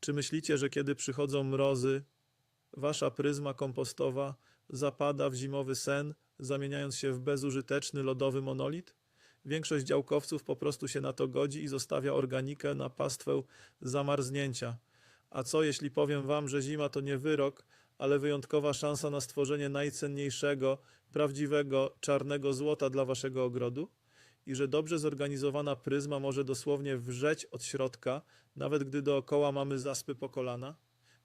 Czy myślicie, że kiedy przychodzą mrozy, wasza pryzma kompostowa zapada w zimowy sen, zamieniając się w bezużyteczny lodowy monolit? Większość działkowców po prostu się na to godzi i zostawia organikę na pastwę zamarznięcia. A co jeśli powiem wam, że zima to nie wyrok, ale wyjątkowa szansa na stworzenie najcenniejszego, prawdziwego, czarnego złota dla waszego ogrodu? I że dobrze zorganizowana pryzma może dosłownie wrzeć od środka, nawet gdy dookoła mamy zaspy po kolana?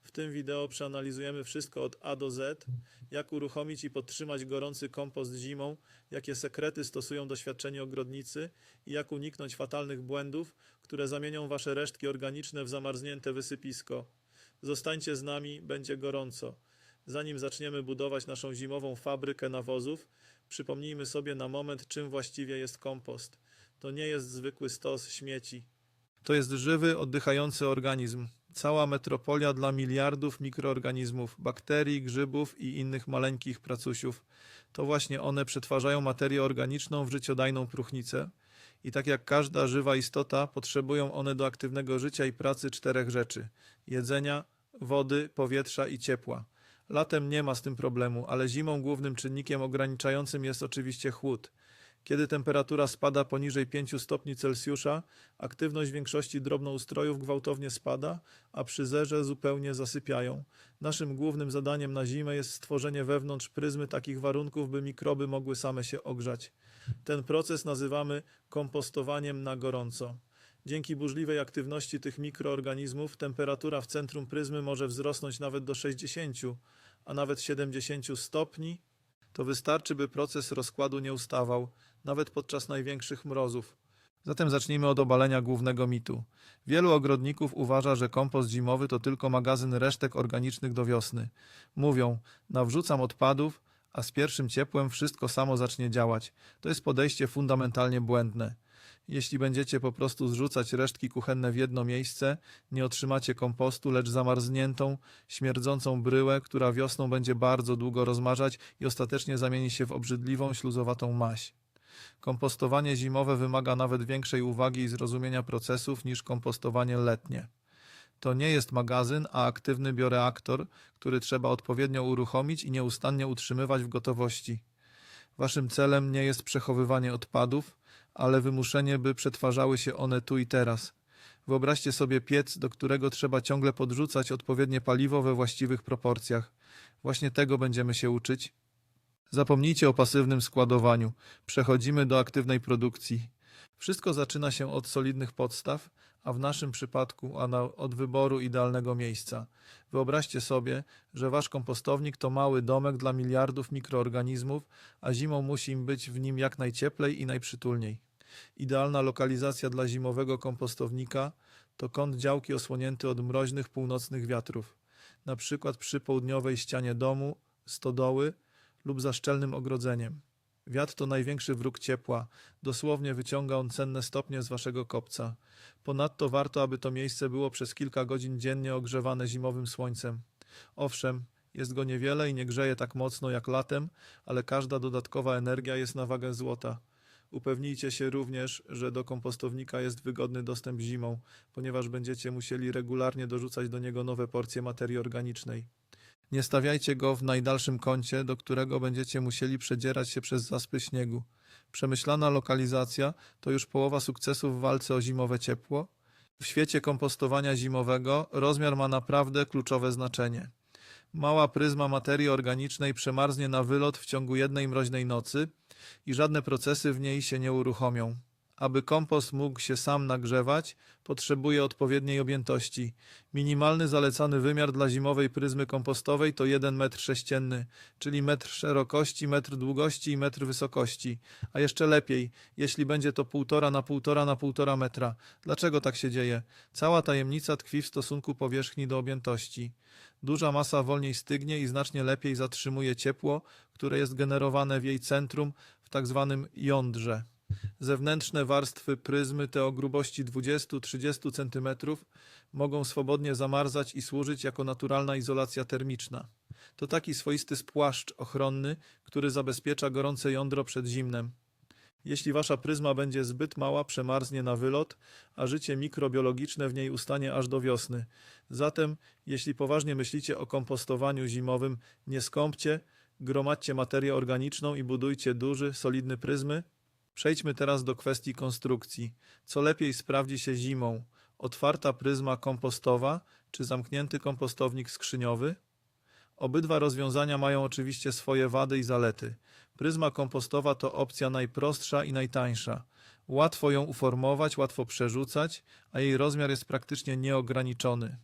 W tym wideo przeanalizujemy wszystko od A do Z, jak uruchomić i podtrzymać gorący kompost zimą, jakie sekrety stosują doświadczeni ogrodnicy i jak uniknąć fatalnych błędów, które zamienią wasze resztki organiczne w zamarznięte wysypisko. Zostańcie z nami, będzie gorąco. Zanim zaczniemy budować naszą zimową fabrykę nawozów, przypomnijmy sobie na moment, czym właściwie jest kompost. To nie jest zwykły stos śmieci. To jest żywy, oddychający organizm. Cała metropolia dla miliardów mikroorganizmów, bakterii, grzybów i innych maleńkich pracusiów. To właśnie one przetwarzają materię organiczną w życiodajną próchnicę. I tak jak każda żywa istota, potrzebują one do aktywnego życia i pracy czterech rzeczy: jedzenia, wody, powietrza i ciepła. Latem nie ma z tym problemu, ale zimą głównym czynnikiem ograniczającym jest oczywiście chłód. Kiedy temperatura spada poniżej 5 stopni Celsjusza, aktywność większości drobnoustrojów gwałtownie spada, a przy zerze zupełnie zasypiają. Naszym głównym zadaniem na zimę jest stworzenie wewnątrz pryzmy takich warunków, by mikroby mogły same się ogrzać. Ten proces nazywamy kompostowaniem na gorąco. Dzięki burzliwej aktywności tych mikroorganizmów temperatura w centrum pryzmy może wzrosnąć nawet do 60, a nawet 70 stopni. To wystarczy, by proces rozkładu nie ustawał, nawet podczas największych mrozów. Zatem zacznijmy od obalenia głównego mitu. Wielu ogrodników uważa, że kompost zimowy to tylko magazyn resztek organicznych do wiosny. Mówią, nawrzucam odpadów, a z pierwszym ciepłem wszystko samo zacznie działać. To jest podejście fundamentalnie błędne. Jeśli będziecie po prostu zrzucać resztki kuchenne w jedno miejsce, nie otrzymacie kompostu, lecz zamarzniętą, śmierdzącą bryłę, która wiosną będzie bardzo długo rozmarzać i ostatecznie zamieni się w obrzydliwą, śluzowatą maś. Kompostowanie zimowe wymaga nawet większej uwagi i zrozumienia procesów niż kompostowanie letnie. To nie jest magazyn, a aktywny bioreaktor, który trzeba odpowiednio uruchomić i nieustannie utrzymywać w gotowości. Waszym celem nie jest przechowywanie odpadów, ale wymuszenie, by przetwarzały się one tu i teraz. Wyobraźcie sobie piec, do którego trzeba ciągle podrzucać odpowiednie paliwo we właściwych proporcjach. Właśnie tego będziemy się uczyć. Zapomnijcie o pasywnym składowaniu. Przechodzimy do aktywnej produkcji. Wszystko zaczyna się od solidnych podstaw, a w naszym przypadku a na, od wyboru idealnego miejsca. Wyobraźcie sobie, że wasz kompostownik to mały domek dla miliardów mikroorganizmów, a zimą musi im być w nim jak najcieplej i najprzytulniej. Idealna lokalizacja dla zimowego kompostownika to kąt działki osłonięty od mroźnych północnych wiatrów, na przykład przy południowej ścianie domu, stodoły lub za szczelnym ogrodzeniem. Wiatr to największy wróg ciepła. Dosłownie wyciąga on cenne stopnie z waszego kopca. Ponadto warto, aby to miejsce było przez kilka godzin dziennie ogrzewane zimowym słońcem. Owszem, jest go niewiele i nie grzeje tak mocno jak latem, ale każda dodatkowa energia jest na wagę złota. Upewnijcie się również, że do kompostownika jest wygodny dostęp zimą, ponieważ będziecie musieli regularnie dorzucać do niego nowe porcje materii organicznej. Nie stawiajcie go w najdalszym kącie, do którego będziecie musieli przedzierać się przez zaspy śniegu. Przemyślana lokalizacja to już połowa sukcesu w walce o zimowe ciepło. W świecie kompostowania zimowego rozmiar ma naprawdę kluczowe znaczenie. Mała pryzma materii organicznej przemarznie na wylot w ciągu jednej mroźnej nocy i żadne procesy w niej się nie uruchomią. Aby kompost mógł się sam nagrzewać, potrzebuje odpowiedniej objętości. Minimalny zalecany wymiar dla zimowej pryzmy kompostowej to 1 metr sześcienny, czyli metr szerokości, metr długości i metr wysokości. A jeszcze lepiej, jeśli będzie to 1,5 na 1,5 na 1,5 metra. Dlaczego tak się dzieje? Cała tajemnica tkwi w stosunku powierzchni do objętości. Duża masa wolniej stygnie i znacznie lepiej zatrzymuje ciepło, które jest generowane w jej centrum, w tak zwanym jądrze. Zewnętrzne warstwy pryzmy te o grubości 20-30 cm mogą swobodnie zamarzać i służyć jako naturalna izolacja termiczna. To taki swoisty spłaszcz ochronny, który zabezpiecza gorące jądro przed zimnem. Jeśli wasza pryzma będzie zbyt mała, przemarznie na wylot, a życie mikrobiologiczne w niej ustanie aż do wiosny. Zatem, jeśli poważnie myślicie o kompostowaniu zimowym, nie skąpcie, gromadźcie materię organiczną i budujcie duży, solidny pryzmy. Przejdźmy teraz do kwestii konstrukcji. Co lepiej sprawdzi się zimą? Otwarta pryzma kompostowa czy zamknięty kompostownik skrzyniowy? Obydwa rozwiązania mają oczywiście swoje wady i zalety. Pryzma kompostowa to opcja najprostsza i najtańsza. Łatwo ją uformować, łatwo przerzucać, a jej rozmiar jest praktycznie nieograniczony.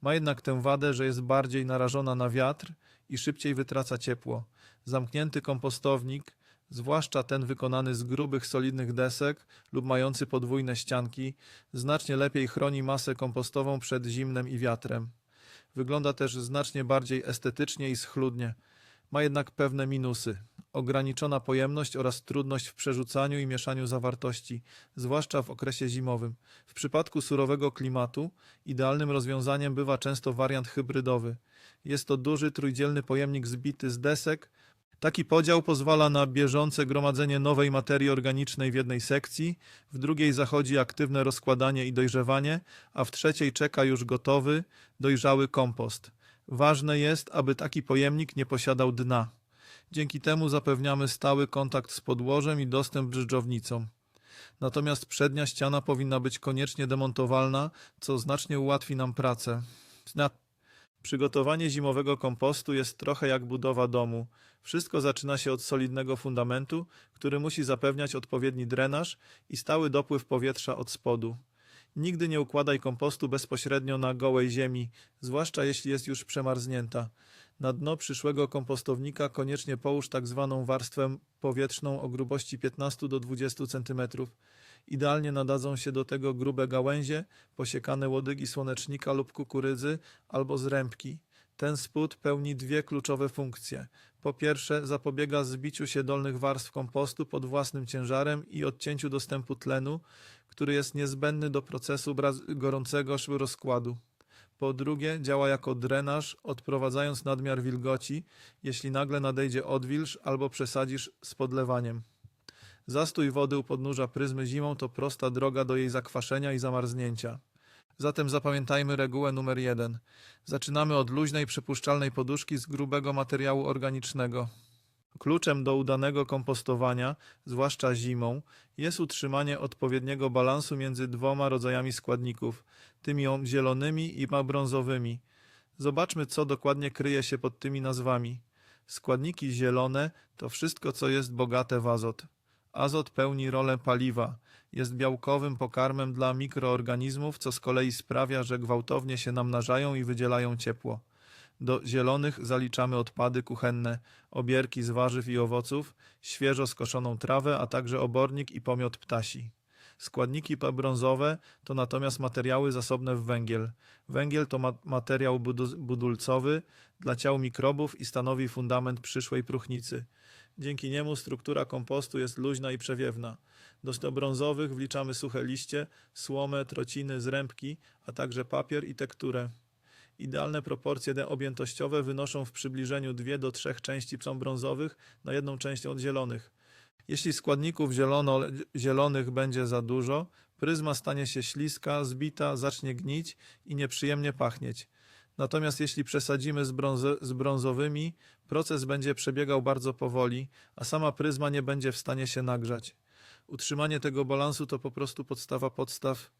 Ma jednak tę wadę, że jest bardziej narażona na wiatr i szybciej wytraca ciepło. Zamknięty kompostownik, zwłaszcza ten wykonany z grubych, solidnych desek lub mający podwójne ścianki, znacznie lepiej chroni masę kompostową przed zimnem i wiatrem. Wygląda też znacznie bardziej estetycznie i schludnie. Ma jednak pewne minusy. Ograniczona pojemność oraz trudność w przerzucaniu i mieszaniu zawartości, zwłaszcza w okresie zimowym. W przypadku surowego klimatu idealnym rozwiązaniem bywa często wariant hybrydowy. Jest to duży trójdzielny pojemnik zbity z desek. Taki podział pozwala na bieżące gromadzenie nowej materii organicznej w jednej sekcji, w drugiej zachodzi aktywne rozkładanie i dojrzewanie, a w trzeciej czeka już gotowy, dojrzały kompost. Ważne jest, aby taki pojemnik nie posiadał dna. Dzięki temu zapewniamy stały kontakt z podłożem i dostęp dżdżownicą. Natomiast przednia ściana powinna być koniecznie demontowalna, co znacznie ułatwi nam pracę. Na Przygotowanie zimowego kompostu jest trochę jak budowa domu. Wszystko zaczyna się od solidnego fundamentu, który musi zapewniać odpowiedni drenaż i stały dopływ powietrza od spodu. Nigdy nie układaj kompostu bezpośrednio na gołej ziemi, zwłaszcza jeśli jest już przemarznięta. Na dno przyszłego kompostownika koniecznie połóż tak zwaną warstwę powietrzną o grubości 15 do 20 cm. Idealnie nadadzą się do tego grube gałęzie, posiekane łodygi słonecznika lub kukurydzy albo zrębki. Ten spód pełni dwie kluczowe funkcje. Po pierwsze, zapobiega zbiciu się dolnych warstw kompostu pod własnym ciężarem i odcięciu dostępu tlenu, który jest niezbędny do procesu gorącego rozkładu. Po drugie, działa jako drenaż, odprowadzając nadmiar wilgoci, jeśli nagle nadejdzie odwilż albo przesadzisz z podlewaniem. Zastój wody u podnóża pryzmy zimą to prosta droga do jej zakwaszenia i zamarznięcia. Zatem zapamiętajmy regułę numer jeden. Zaczynamy od luźnej, przypuszczalnej poduszki z grubego materiału organicznego. Kluczem do udanego kompostowania, zwłaszcza zimą, jest utrzymanie odpowiedniego balansu między dwoma rodzajami składników, tymi zielonymi i brązowymi. Zobaczmy, co dokładnie kryje się pod tymi nazwami. Składniki zielone to wszystko, co jest bogate w azot. Azot pełni rolę paliwa, jest białkowym pokarmem dla mikroorganizmów, co z kolei sprawia, że gwałtownie się namnażają i wydzielają ciepło. Do zielonych zaliczamy odpady kuchenne, obierki z warzyw i owoców, świeżo skoszoną trawę, a także obornik i pomiot ptasi. Składniki brązowe to natomiast materiały zasobne w węgiel. Węgiel to ma materiał budu- budulcowy dla ciał mikrobów i stanowi fundament przyszłej próchnicy. Dzięki niemu struktura kompostu jest luźna i przewiewna. Do brązowych wliczamy suche liście, słomę, trociny, zrębki, a także papier i tekturę. Idealne proporcje objętościowe wynoszą w przybliżeniu 2 do 3 części są brązowych na jedną część od zielonych. Jeśli składników zielono, zielonych będzie za dużo, pryzma stanie się śliska, zbita, zacznie gnić i nieprzyjemnie pachnieć. Natomiast jeśli przesadzimy z, z brązowymi, proces będzie przebiegał bardzo powoli, a sama pryzma nie będzie w stanie się nagrzać. Utrzymanie tego balansu to po prostu podstawa podstaw.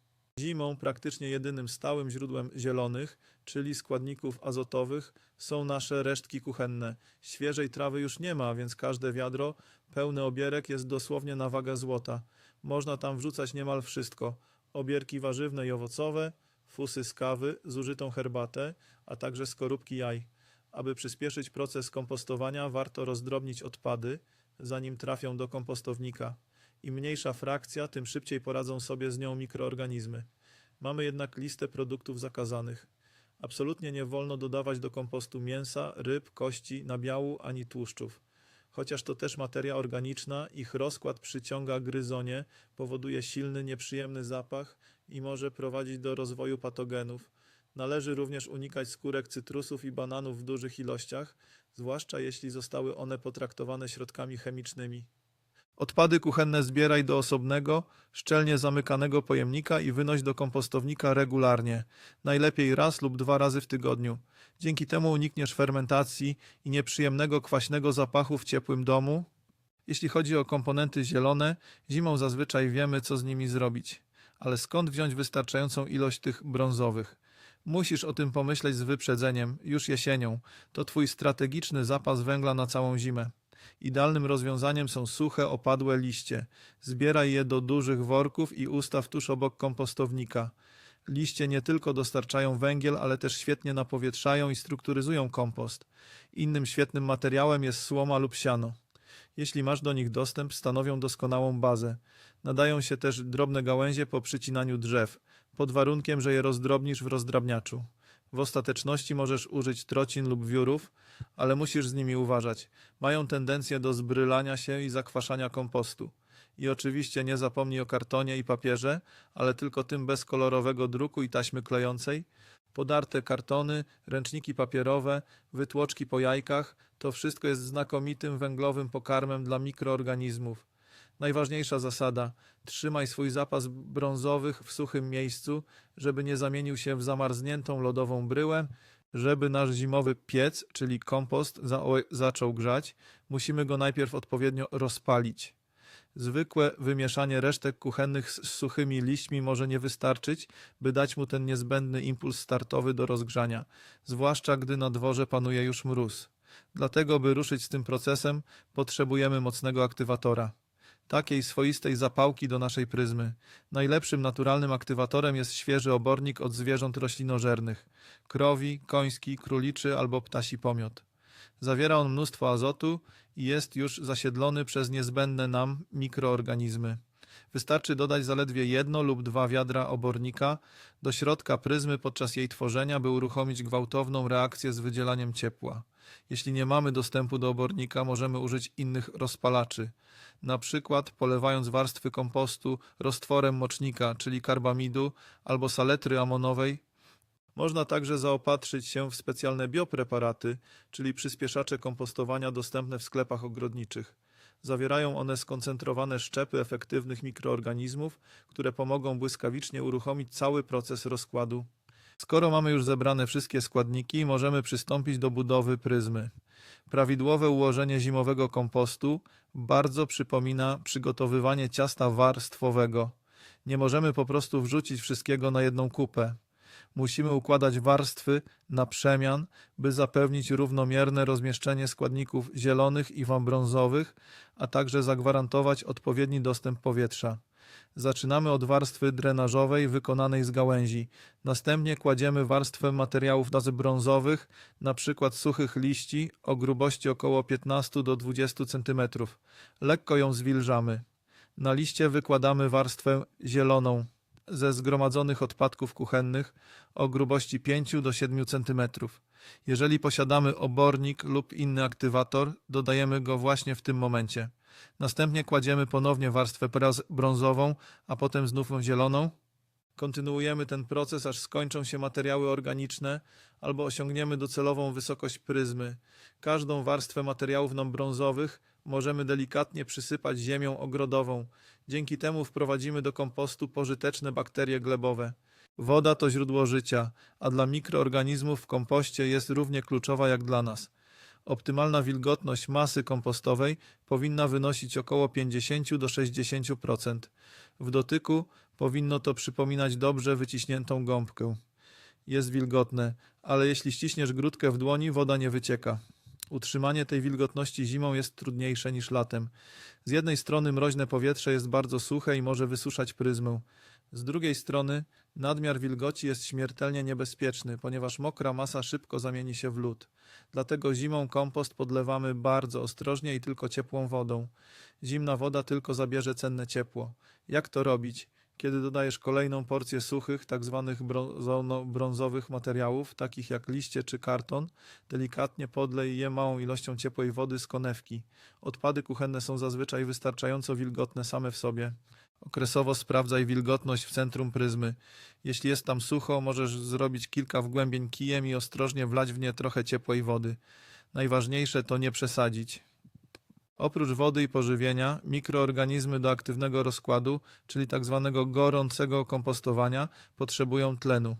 Zimą praktycznie jedynym stałym źródłem zielonych, czyli składników azotowych, są nasze resztki kuchenne. Świeżej trawy już nie ma, więc każde wiadro pełny obierek jest dosłownie na wagę złota. Można tam wrzucać niemal wszystko: obierki warzywne i owocowe, fusy z kawy, zużytą herbatę, a także skorupki jaj. Aby przyspieszyć proces kompostowania, warto rozdrobnić odpady, zanim trafią do kompostownika. Im mniejsza frakcja, tym szybciej poradzą sobie z nią mikroorganizmy. Mamy jednak listę produktów zakazanych. Absolutnie nie wolno dodawać do kompostu mięsa, ryb, kości, nabiału ani tłuszczów. Chociaż to też materia organiczna, ich rozkład przyciąga gryzonie, powoduje silny, nieprzyjemny zapach i może prowadzić do rozwoju patogenów. Należy również unikać skórek cytrusów i bananów w dużych ilościach, zwłaszcza jeśli zostały one potraktowane środkami chemicznymi. Odpady kuchenne zbieraj do osobnego, szczelnie zamykanego pojemnika i wynoś do kompostownika regularnie, najlepiej raz lub dwa razy w tygodniu. Dzięki temu unikniesz fermentacji i nieprzyjemnego kwaśnego zapachu w ciepłym domu. Jeśli chodzi o komponenty zielone, zimą zazwyczaj wiemy, co z nimi zrobić. Ale skąd wziąć wystarczającą ilość tych brązowych? Musisz o tym pomyśleć z wyprzedzeniem, już jesienią. To twój strategiczny zapas węgla na całą zimę. Idealnym rozwiązaniem są suche, opadłe liście. Zbieraj je do dużych worków i ustaw tuż obok kompostownika. Liście nie tylko dostarczają węgiel, ale też świetnie napowietrzają i strukturyzują kompost. Innym świetnym materiałem jest słoma lub siano. Jeśli masz do nich dostęp, stanowią doskonałą bazę. Nadają się też drobne gałęzie po przycinaniu drzew, pod warunkiem, że je rozdrobnisz w rozdrabniaczu. W ostateczności możesz użyć trocin lub wiórów, ale musisz z nimi uważać. Mają tendencję do zbrylania się i zakwaszania kompostu. I oczywiście nie zapomnij o kartonie i papierze, ale tylko tym bez kolorowego druku i taśmy klejącej. Podarte kartony, ręczniki papierowe, wytłoczki po jajkach to wszystko jest znakomitym węglowym pokarmem dla mikroorganizmów. Najważniejsza zasada: trzymaj swój zapas brązowych w suchym miejscu, żeby nie zamienił się w zamarzniętą lodową bryłę. Żeby nasz zimowy piec, czyli kompost, za zaczął grzać, musimy go najpierw odpowiednio rozpalić. Zwykłe wymieszanie resztek kuchennych z suchymi liśćmi może nie wystarczyć, by dać mu ten niezbędny impuls startowy do rozgrzania, zwłaszcza gdy na dworze panuje już mróz. Dlatego, by ruszyć z tym procesem, potrzebujemy mocnego aktywatora. Takiej swoistej zapałki do naszej pryzmy. Najlepszym naturalnym aktywatorem jest świeży obornik od zwierząt roślinożernych krowi, koński, króliczy albo ptasi pomiot. Zawiera on mnóstwo azotu i jest już zasiedlony przez niezbędne nam mikroorganizmy. Wystarczy dodać zaledwie jedno lub dwa wiadra obornika do środka pryzmy podczas jej tworzenia, by uruchomić gwałtowną reakcję z wydzielaniem ciepła. Jeśli nie mamy dostępu do obornika, możemy użyć innych rozpalaczy, na przykład polewając warstwy kompostu roztworem mocznika, czyli karbamidu albo saletry amonowej. Można także zaopatrzyć się w specjalne biopreparaty, czyli przyspieszacze kompostowania dostępne w sklepach ogrodniczych. Zawierają one skoncentrowane szczepy efektywnych mikroorganizmów, które pomogą błyskawicznie uruchomić cały proces rozkładu. Skoro mamy już zebrane wszystkie składniki, możemy przystąpić do budowy pryzmy. Prawidłowe ułożenie zimowego kompostu bardzo przypomina przygotowywanie ciasta warstwowego. Nie możemy po prostu wrzucić wszystkiego na jedną kupę. Musimy układać warstwy na przemian, by zapewnić równomierne rozmieszczenie składników zielonych i brązowych, a także zagwarantować odpowiedni dostęp powietrza. Zaczynamy od warstwy drenażowej wykonanej z gałęzi. Następnie kładziemy warstwę materiałów brązowych, np. suchych liści o grubości około 15 do 20 cm. Lekko ją zwilżamy. Na liście wykładamy warstwę zieloną ze zgromadzonych odpadków kuchennych o grubości 5 do 7 cm. Jeżeli posiadamy obornik lub inny aktywator, dodajemy go właśnie w tym momencie. Następnie kładziemy ponownie warstwę brązową, a potem znów zieloną. Kontynuujemy ten proces, aż skończą się materiały organiczne albo osiągniemy docelową wysokość pryzmy. Każdą warstwę materiałów nam brązowych możemy delikatnie przysypać ziemią ogrodową. Dzięki temu wprowadzimy do kompostu pożyteczne bakterie glebowe. Woda to źródło życia, a dla mikroorganizmów w kompoście jest równie kluczowa jak dla nas. Optymalna wilgotność masy kompostowej powinna wynosić około 50 do 60%. W dotyku powinno to przypominać dobrze wyciśniętą gąbkę. Jest wilgotne, ale jeśli ściśniesz grudkę w dłoni, woda nie wycieka. Utrzymanie tej wilgotności zimą jest trudniejsze niż latem. Z jednej strony mroźne powietrze jest bardzo suche i może wysuszać pryzmę. Z drugiej strony nadmiar wilgoci jest śmiertelnie niebezpieczny, ponieważ mokra masa szybko zamieni się w lód. Dlatego zimą kompost podlewamy bardzo ostrożnie i tylko ciepłą wodą. Zimna woda tylko zabierze cenne ciepło. Jak to robić? Kiedy dodajesz kolejną porcję suchych, tak zwanych brązowych materiałów, takich jak liście czy karton, delikatnie podlej je małą ilością ciepłej wody z konewki. Odpady kuchenne są zazwyczaj wystarczająco wilgotne same w sobie. Okresowo sprawdzaj wilgotność w centrum pryzmy. Jeśli jest tam sucho, możesz zrobić kilka wgłębień kijem i ostrożnie wlać w nie trochę ciepłej wody. Najważniejsze to nie przesadzić. Oprócz wody i pożywienia, mikroorganizmy do aktywnego rozkładu, czyli tzw. gorącego kompostowania, potrzebują tlenu.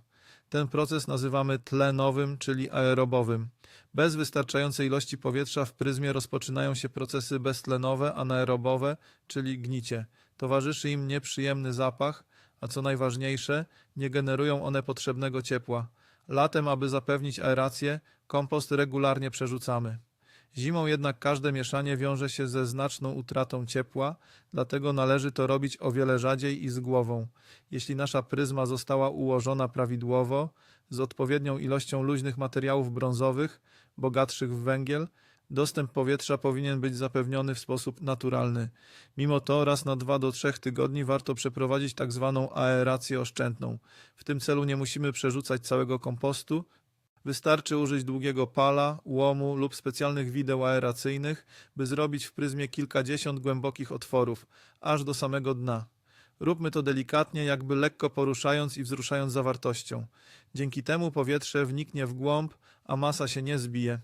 Ten proces nazywamy tlenowym, czyli aerobowym. Bez wystarczającej ilości powietrza w pryzmie rozpoczynają się procesy beztlenowe, anaerobowe, czyli gnicie. Towarzyszy im nieprzyjemny zapach, a co najważniejsze, nie generują one potrzebnego ciepła. Latem, aby zapewnić aerację, kompost regularnie przerzucamy. Zimą jednak każde mieszanie wiąże się ze znaczną utratą ciepła, dlatego należy to robić o wiele rzadziej i z głową. Jeśli nasza pryzma została ułożona prawidłowo, z odpowiednią ilością luźnych materiałów brązowych, bogatszych w węgiel, dostęp powietrza powinien być zapewniony w sposób naturalny. Mimo to raz na 2 do 3 tygodni warto przeprowadzić tak zwaną aerację oszczędną. W tym celu nie musimy przerzucać całego kompostu, Wystarczy użyć długiego pala, łomu lub specjalnych wideł aeracyjnych, by zrobić w pryzmie kilkadziesiąt głębokich otworów, aż do samego dna. Róbmy to delikatnie, jakby lekko poruszając i wzruszając zawartością. Dzięki temu powietrze wniknie w głąb, a masa się nie zbije.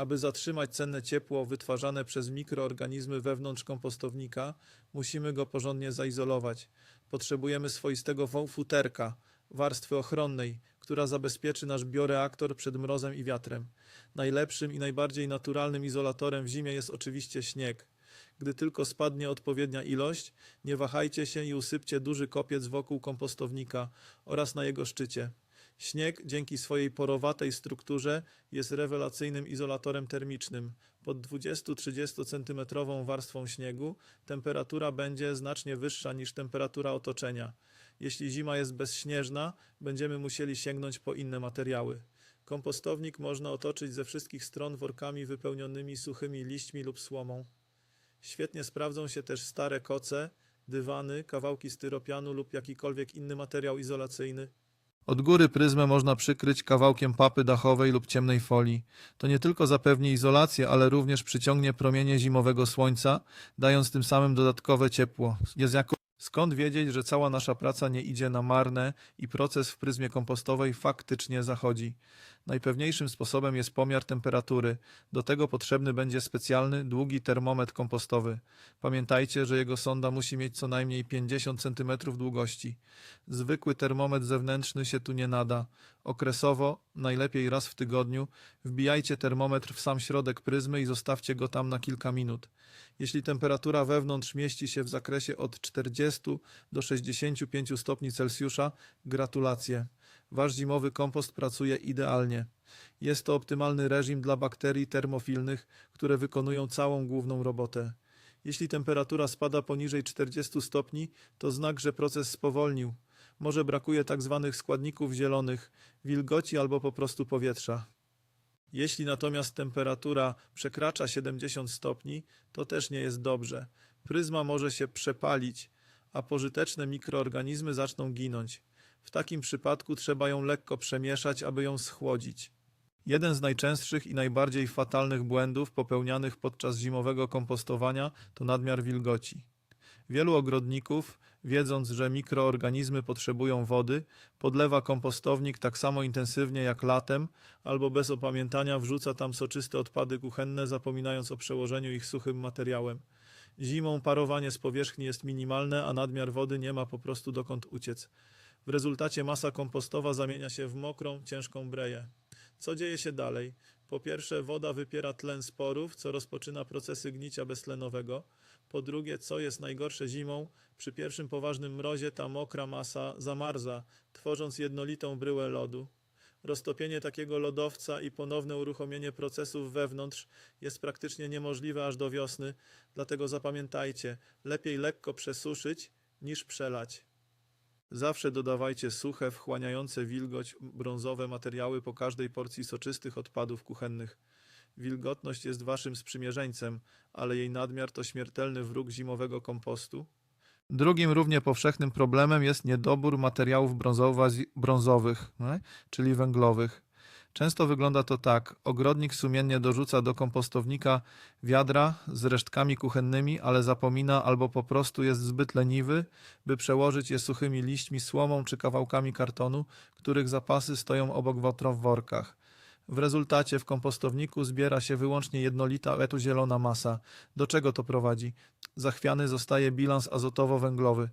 Aby zatrzymać cenne ciepło wytwarzane przez mikroorganizmy wewnątrz kompostownika, musimy go porządnie zaizolować. Potrzebujemy swoistego fu- futerka, warstwy ochronnej, która zabezpieczy nasz bioreaktor przed mrozem i wiatrem. Najlepszym i najbardziej naturalnym izolatorem w zimie jest oczywiście śnieg. Gdy tylko spadnie odpowiednia ilość, nie wahajcie się i usypcie duży kopiec wokół kompostownika oraz na jego szczycie. Śnieg dzięki swojej porowatej strukturze jest rewelacyjnym izolatorem termicznym. Pod 20-30 cm warstwą śniegu temperatura będzie znacznie wyższa niż temperatura otoczenia. Jeśli zima jest bezśnieżna, będziemy musieli sięgnąć po inne materiały. Kompostownik można otoczyć ze wszystkich stron workami wypełnionymi suchymi liśćmi lub słomą. Świetnie sprawdzą się też stare koce, dywany, kawałki styropianu lub jakikolwiek inny materiał izolacyjny. Od góry pryzmę można przykryć kawałkiem papy dachowej lub ciemnej folii. To nie tylko zapewni izolację, ale również przyciągnie promienie zimowego słońca, dając tym samym dodatkowe ciepło. Jest jako Skąd wiedzieć, że cała nasza praca nie idzie na marne i proces w pryzmie kompostowej faktycznie zachodzi? Najpewniejszym sposobem jest pomiar temperatury. Do tego potrzebny będzie specjalny, długi termometr kompostowy. Pamiętajcie, że jego sonda musi mieć co najmniej 50 cm długości. Zwykły termometr zewnętrzny się tu nie nada. Okresowo, najlepiej raz w tygodniu, wbijajcie termometr w sam środek pryzmy i zostawcie go tam na kilka minut. Jeśli temperatura wewnątrz mieści się w zakresie od 40 do 65 stopni Celsjusza, gratulacje. Wasz zimowy kompost pracuje idealnie. Jest to optymalny reżim dla bakterii termofilnych, które wykonują całą główną robotę. Jeśli temperatura spada poniżej 40 stopni, to znak, że proces spowolnił. Może brakuje tak zwanych składników zielonych, wilgoci albo po prostu powietrza. Jeśli natomiast temperatura przekracza 70 stopni, to też nie jest dobrze. Pryzma może się przepalić, a pożyteczne mikroorganizmy zaczną ginąć. W takim przypadku trzeba ją lekko przemieszać, aby ją schłodzić. Jeden z najczęstszych i najbardziej fatalnych błędów popełnianych podczas zimowego kompostowania to nadmiar wilgoci. Wielu ogrodników, wiedząc, że mikroorganizmy potrzebują wody, podlewa kompostownik tak samo intensywnie jak latem, albo bez opamiętania wrzuca tam soczyste odpady kuchenne, zapominając o przełożeniu ich suchym materiałem. Zimą parowanie z powierzchni jest minimalne, a nadmiar wody nie ma po prostu dokąd uciec. W rezultacie masa kompostowa zamienia się w mokrą, ciężką breję. Co dzieje się dalej? Po pierwsze, woda wypiera tlen sporów, co rozpoczyna procesy gnicia beztlenowego. Po drugie, co jest najgorsze zimą, przy pierwszym poważnym mrozie ta mokra masa zamarza, tworząc jednolitą bryłę lodu. Roztopienie takiego lodowca i ponowne uruchomienie procesów wewnątrz jest praktycznie niemożliwe aż do wiosny, dlatego zapamiętajcie, lepiej lekko przesuszyć niż przelać. Zawsze dodawajcie suche, wchłaniające wilgoć brązowe materiały po każdej porcji soczystych odpadów kuchennych. Wilgotność jest waszym sprzymierzeńcem, ale jej nadmiar to śmiertelny wróg zimowego kompostu. Drugim równie powszechnym problemem jest niedobór materiałów brązowych, czyli węglowych. Często wygląda to tak. Ogrodnik sumiennie dorzuca do kompostownika wiadra z resztkami kuchennymi, ale zapomina albo po prostu jest zbyt leniwy, by przełożyć je suchymi liśćmi, słomą czy kawałkami kartonu, których zapasy stoją obok wotro w workach. W rezultacie w kompostowniku zbiera się wyłącznie jednolita etu-zielona masa. Do czego to prowadzi? Zachwiany zostaje bilans azotowo-węglowy.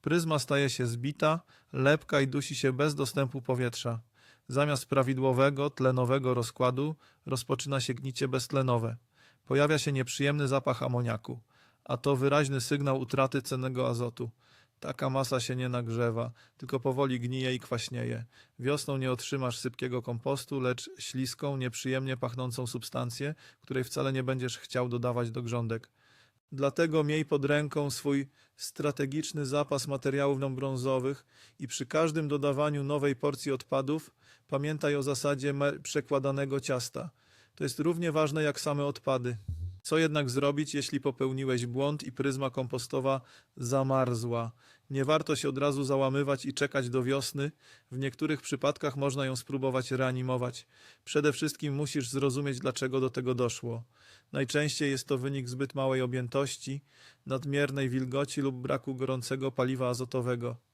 Pryzma staje się zbita, lepka i dusi się bez dostępu powietrza. Zamiast prawidłowego, tlenowego rozkładu rozpoczyna się gnicie beztlenowe. Pojawia się nieprzyjemny zapach amoniaku, a to wyraźny sygnał utraty cennego azotu. Taka masa się nie nagrzewa, tylko powoli gnije i kwaśnieje. Wiosną nie otrzymasz sypkiego kompostu, lecz śliską, nieprzyjemnie pachnącą substancję, której wcale nie będziesz chciał dodawać do grządek. Dlatego miej pod ręką swój strategiczny zapas materiałów brązowych i przy każdym dodawaniu nowej porcji odpadów pamiętaj o zasadzie przekładanego ciasta. To jest równie ważne jak same odpady. Co jednak zrobić, jeśli popełniłeś błąd i pryzma kompostowa zamarzła? Nie warto się od razu załamywać i czekać do wiosny. W niektórych przypadkach można ją spróbować reanimować. Przede wszystkim musisz zrozumieć, dlaczego do tego doszło. Najczęściej jest to wynik zbyt małej objętości, nadmiernej wilgoci lub braku gorącego paliwa azotowego.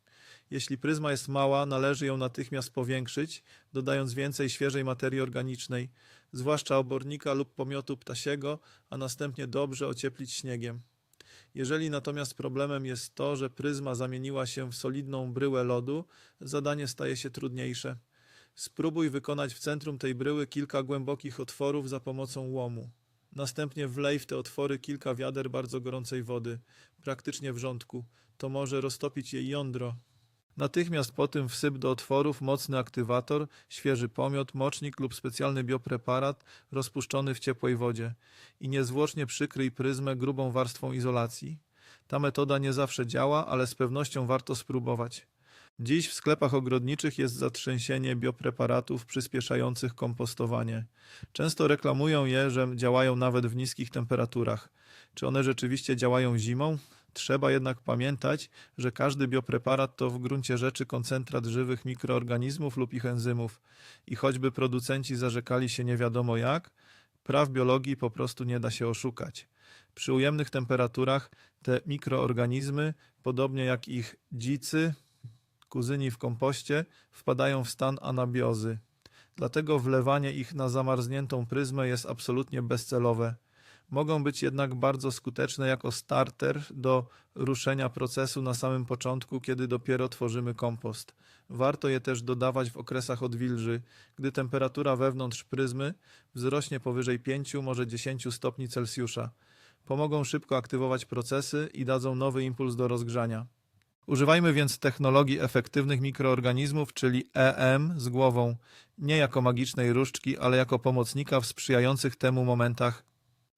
Jeśli pryzma jest mała, należy ją natychmiast powiększyć, dodając więcej świeżej materii organicznej, zwłaszcza obornika lub pomiotu ptasiego, a następnie dobrze ocieplić śniegiem. Jeżeli natomiast problemem jest to, że pryzma zamieniła się w solidną bryłę lodu, zadanie staje się trudniejsze. Spróbuj wykonać w centrum tej bryły kilka głębokich otworów za pomocą łomu. Następnie wlej w te otwory kilka wiader bardzo gorącej wody, praktycznie wrzątku. To może roztopić jej jądro. Natychmiast po tym wsyp do otworów mocny aktywator, świeży pomiot, mocznik lub specjalny biopreparat rozpuszczony w ciepłej wodzie i niezwłocznie przykryj pryzmę grubą warstwą izolacji. Ta metoda nie zawsze działa, ale z pewnością warto spróbować. Dziś w sklepach ogrodniczych jest zatrzęsienie biopreparatów przyspieszających kompostowanie. Często reklamują je, że działają nawet w niskich temperaturach. Czy one rzeczywiście działają zimą? Trzeba jednak pamiętać, że każdy biopreparat to w gruncie rzeczy koncentrat żywych mikroorganizmów lub ich enzymów. I choćby producenci zarzekali się nie wiadomo jak, praw biologii po prostu nie da się oszukać. Przy ujemnych temperaturach te mikroorganizmy, podobnie jak ich dzicy, kuzyni w kompoście, wpadają w stan anabiozy. Dlatego wlewanie ich na zamarzniętą pryzmę jest absolutnie bezcelowe. Mogą być jednak bardzo skuteczne jako starter do ruszenia procesu na samym początku, kiedy dopiero tworzymy kompost. Warto je też dodawać w okresach odwilży, gdy temperatura wewnątrz pryzmy wzrośnie powyżej 5, może 10 stopni Celsjusza. Pomogą szybko aktywować procesy i dadzą nowy impuls do rozgrzania. Używajmy więc technologii efektywnych mikroorganizmów, czyli EM z głową, nie jako magicznej różdżki, ale jako pomocnika w sprzyjających temu momentach.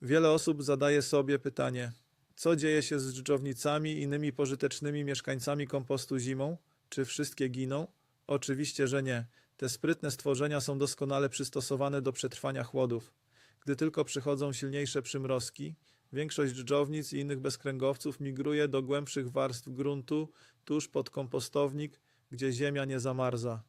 Wiele osób zadaje sobie pytanie, co dzieje się z dżdżownicami i innymi pożytecznymi mieszkańcami kompostu zimą? Czy wszystkie giną? Oczywiście, że nie. Te sprytne stworzenia są doskonale przystosowane do przetrwania chłodów. Gdy tylko przychodzą silniejsze przymrozki, większość dżdżownic i innych bezkręgowców migruje do głębszych warstw gruntu, tuż pod kompostownik, gdzie ziemia nie zamarza.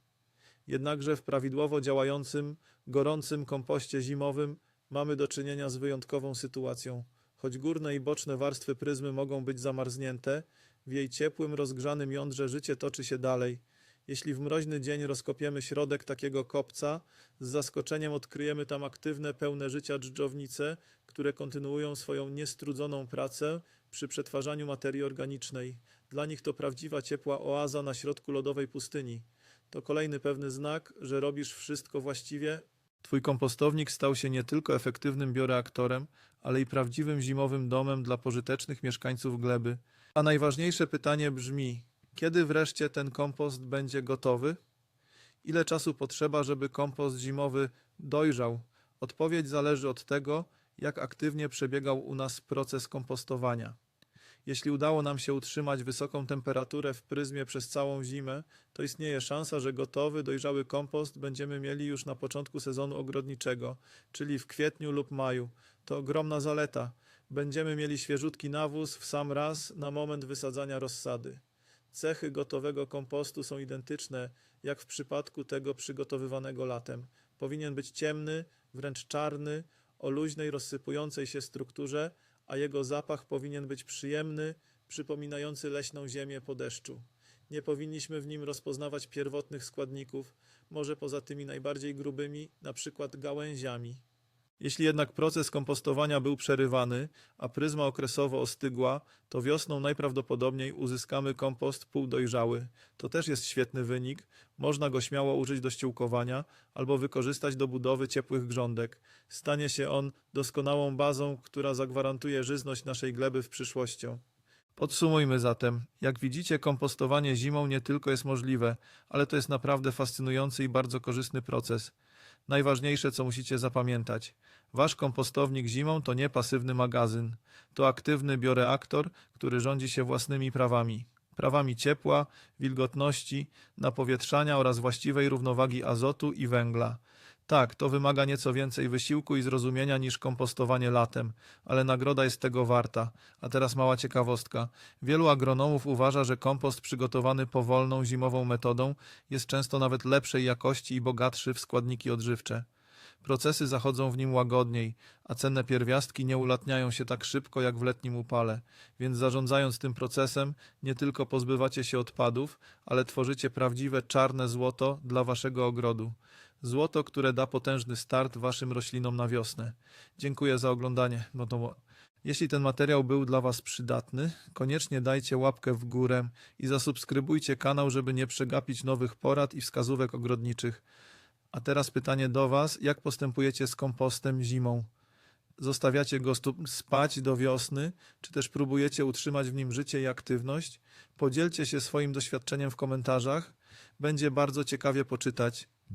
Jednakże w prawidłowo działającym, gorącym kompoście zimowym mamy do czynienia z wyjątkową sytuacją. Choć górne i boczne warstwy pryzmy mogą być zamarznięte, w jej ciepłym, rozgrzanym jądrze życie toczy się dalej. Jeśli w mroźny dzień rozkopiemy środek takiego kopca, z zaskoczeniem odkryjemy tam aktywne, pełne życia dżdżownice, które kontynuują swoją niestrudzoną pracę przy przetwarzaniu materii organicznej. Dla nich to prawdziwa ciepła oaza na środku lodowej pustyni. To kolejny pewny znak, że robisz wszystko właściwie. Twój kompostownik stał się nie tylko efektywnym bioreaktorem, ale i prawdziwym zimowym domem dla pożytecznych mieszkańców gleby. A najważniejsze pytanie brzmi: kiedy wreszcie ten kompost będzie gotowy? Ile czasu potrzeba, żeby kompost zimowy dojrzał? Odpowiedź zależy od tego, jak aktywnie przebiegał u nas proces kompostowania. Jeśli udało nam się utrzymać wysoką temperaturę w pryzmie przez całą zimę, to istnieje szansa, że gotowy, dojrzały kompost będziemy mieli już na początku sezonu ogrodniczego, czyli w kwietniu lub maju. To ogromna zaleta. Będziemy mieli świeżutki nawóz w sam raz na moment wysadzania rozsady. Cechy gotowego kompostu są identyczne jak w przypadku tego przygotowywanego latem. Powinien być ciemny, wręcz czarny, o luźnej, rozsypującej się strukturze, a jego zapach powinien być przyjemny, przypominający leśną ziemię po deszczu. Nie powinniśmy w nim rozpoznawać pierwotnych składników, może poza tymi najbardziej grubymi, na przykład gałęziami. Jeśli jednak proces kompostowania był przerywany, a pryzma okresowo ostygła, to wiosną najprawdopodobniej uzyskamy kompost półdojrzały. To też jest świetny wynik. Można go śmiało użyć do ściółkowania albo wykorzystać do budowy ciepłych grządek. Stanie się on doskonałą bazą, która zagwarantuje żyzność naszej gleby w przyszłością. Podsumujmy zatem. Jak widzicie, kompostowanie zimą nie tylko jest możliwe, ale to jest naprawdę fascynujący i bardzo korzystny proces. Najważniejsze, co musicie zapamiętać. Wasz kompostownik zimą to nie pasywny magazyn. To aktywny bioreaktor, który rządzi się własnymi prawami. Prawami ciepła, wilgotności, napowietrzania oraz właściwej równowagi azotu i węgla. Tak, to wymaga nieco więcej wysiłku i zrozumienia niż kompostowanie latem, ale nagroda jest tego warta. A teraz mała ciekawostka. Wielu agronomów uważa, że kompost przygotowany powolną zimową metodą jest często nawet lepszej jakości i bogatszy w składniki odżywcze. Procesy zachodzą w nim łagodniej, a cenne pierwiastki nie ulatniają się tak szybko jak w letnim upale, więc zarządzając tym procesem nie tylko pozbywacie się odpadów, ale tworzycie prawdziwe czarne złoto dla waszego ogrodu. Złoto, które da potężny start waszym roślinom na wiosnę. Dziękuję za oglądanie. Jeśli ten materiał był dla Was przydatny, koniecznie dajcie łapkę w górę i zasubskrybujcie kanał, żeby nie przegapić nowych porad i wskazówek ogrodniczych. A teraz pytanie do Was: jak postępujecie z kompostem zimą? Zostawiacie go spać do wiosny, czy też próbujecie utrzymać w nim życie i aktywność? Podzielcie się swoim doświadczeniem w komentarzach. Będzie bardzo ciekawie poczytać.